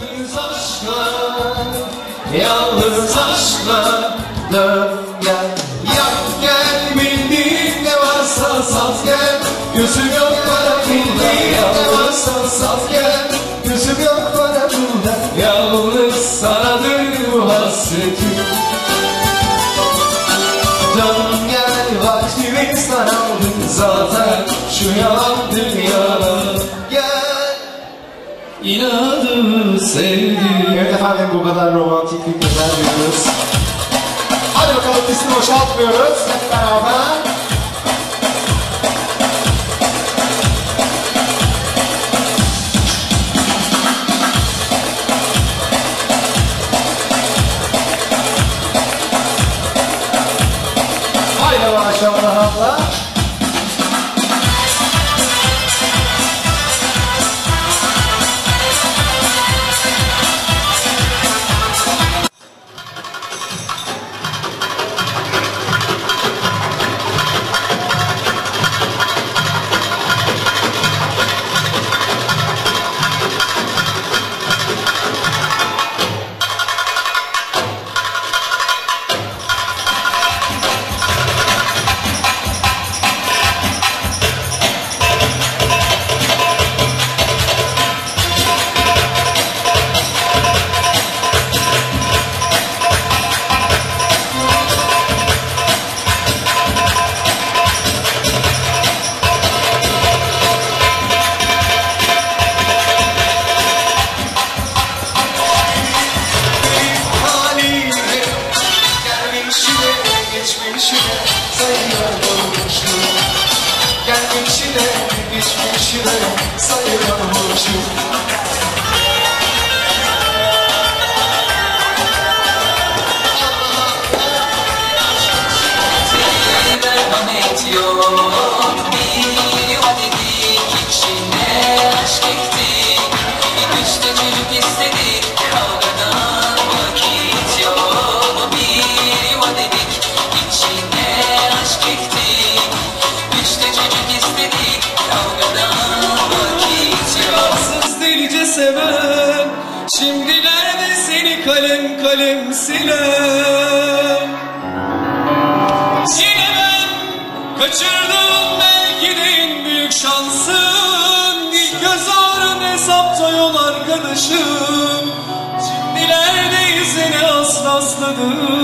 Yalnız aşkla, yalnız aşkla dön gel. Yak gel bildiğin ne varsa saz gel. Yüzüm yok para bildiğin ne varsa saz gel. Yüzüm yok para bildiğin Yalnız sanadır bu hasretim Dön gel vaktimiz daraldı zaten. Şu yalan dünyada gel. İnan sevdim Evet efendim bu kadar romantik bir güzel diyoruz. Hadi bakalım pisti boşaltmıyoruz. Hep beraber. Sonhando seven Şimdilerde seni kalem kalem siler. Yine ben kaçırdım belki de en büyük şansın İlk göz ağrın hesapta yol arkadaşım. Şimdilerde izine asla rastladım